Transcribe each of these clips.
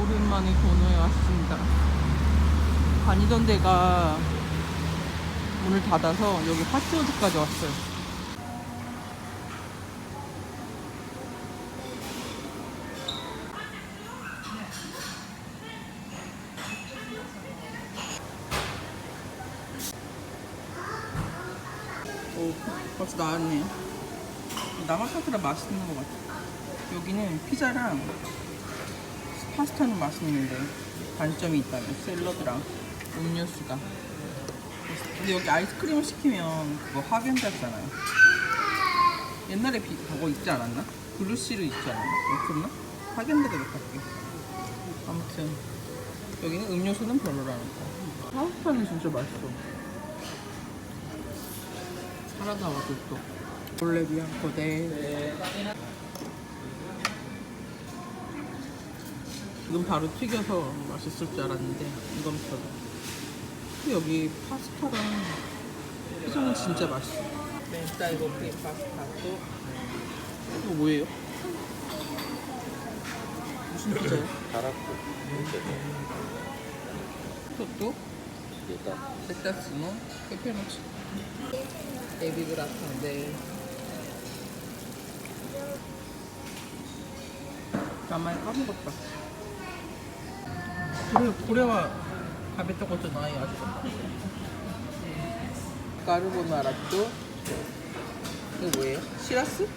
오랜만에 도노에 왔습니다. 다니던 데가 문을 닫아서 여기 파스워드까지 왔어요. 오, 벌써 나왔네요. 나마카스라 맛있는 것 같아. 여기는 피자랑 파스타는 맛있는데 단점이 있다면 샐러드랑 음료수가. 근데 여기 아이스크림을 시키면 그거 하겐다스잖아요. 옛날에 비, 그거 있지 않았나? 블루시르 있지 않았나? 없었나? 하겐다즈 같게. 아무튼 여기는 음료수는 별로라는 거. 파스타는 진짜 맛있어. 사라다와도 또 볼레비아 거대. 이건 바로 튀겨서 맛있을 줄 알았는데 이건 별로. 여기 파스타랑 피자는 진짜 맛있어. 멘사이고 크림 파스타 또 이거 뭐예요? 무슨 피자예요? 그것도 일단 레타스노 페페로치 에비그라타인데 나만 까먹었다 그래 고래와 가베토코도 나이 아주 까르보나라또. 이거 뭐예요? 시라스?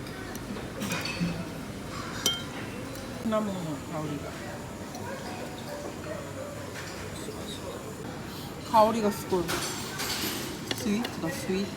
시나몬 가오리가. 가오리가 스골 스위트다 스위트